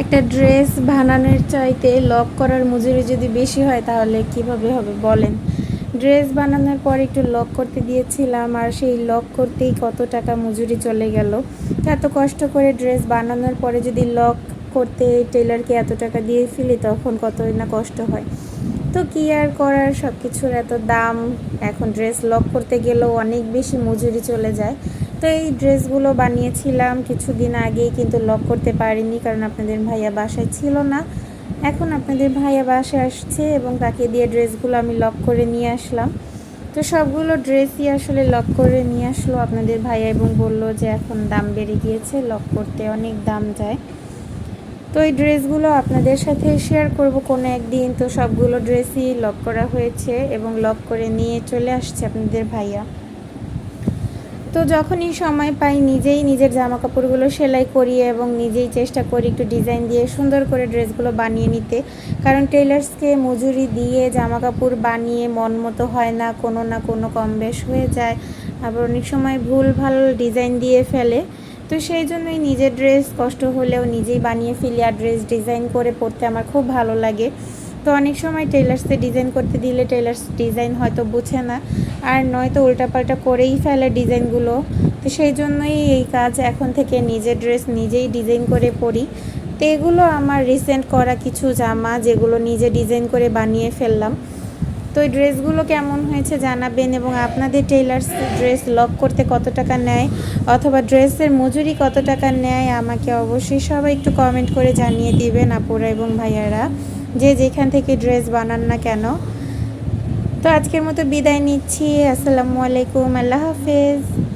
একটা ড্রেস বানানোর চাইতে লক করার মজুরি যদি বেশি হয় তাহলে কীভাবে হবে বলেন? ড্রেস বানানোর পর একটু লক করতে দিয়েছিলাম আর সেই লক করতেই কত টাকা মজুরি চলে গেল। এত কষ্ট করে ড্রেস বানানোর পরে যদি লক করতে টেলারকে এত টাকা দিয়ে ফেলি তখন কতই না কষ্ট হয়। তো কি আর করার? সব কিছুর এত দাম। এখন ড্রেস লক করতে গেলেও অনেক বেশি মজুরি চলে যায়। তো এই ড্রেসগুলো বানিয়েছিলাম। কিছুদিন আগেই কিন্তু লক করতে পারিনি কারণ আপনাদের ভাইয়া বাসায় ছিল না। এখন আপনাদের ভাইয়া বাসায় আসছে এবং তাকে দিয়ে ড্রেসগুলো আমি লক করে নিয়ে আসলাম। তো সবগুলো ড্রেসই আসলে লক করে নিয়ে আসলো আপনাদের ভাইয়া এবং বলল যে এখন দাম বেড়ে গিয়েছে লক করতে অনেক দাম যায়। তো এই ড্রেসগুলো আপনাদের সাথে শেয়ার করব কোনো একদিন। তো সবগুলো ড্রেসই লক করা হয়েছে এবং লক করে নিয়ে চলে আসছে আপনাদের ভাইয়া। তো যখনই সময় পাই নিজেই নিজের জামা কাপড়গুলো সেলাই করি এবং নিজেই চেষ্টা করি একটু ডিজাইন দিয়ে সুন্দর করে ড্রেসগুলো বানিয়ে নিতে। কারণ টেলার্সকে মজুরি দিয়ে জামা কাপড় বানিয়ে মন মতো হয় না, কোনো না কোনো কম বেশ হয়ে যায়। আবার অনেক সময় ভুল ভালো ডিজাইন দিয়ে ফেলে। তো সেই জন্যই নিজের ড্রেস কষ্ট হলেও নিজেই বানিয়ে ফেলি আর ড্রেস ডিজাইন করে পরতে আমার খুব ভালো লাগে। তো অনেক সময় টেলার্সে ডিজাইন করতে দিলে টেলার্স ডিজাইন হয়তো বুঝে না। আর নয়তো উল্টাপাল্টা করেই ফেলে ডিজাইনগুলো তো সেই জন্যই এই কাজ এখন থেকে নিজের ড্রেস নিজেই ডিজাইন করে পরি তো এগুলো আমার রিসেন্ট করা কিছু জামা যেগুলো নিজে ডিজাইন করে বানিয়ে ফেললাম। তো এই ড্রেসগুলো কেমন হয়েছে জানাবেন এবং আপনাদের টেইলার্স ড্রেস লক করতে কত টাকা নেয় অথবা ড্রেসের মজুরি কত টাকা নেয় আমাকে অবশ্যই সবাই একটু কমেন্ট করে জানিয়ে দিবেন আপুরা এবং ভাইয়ারা। যে যেখান থেকে ড্রেস বানান না কেন। তো আজকের মতো বিদায় নিচ্ছি। আসসালামু আলাইকুম। আল্লাহ হাফেজ।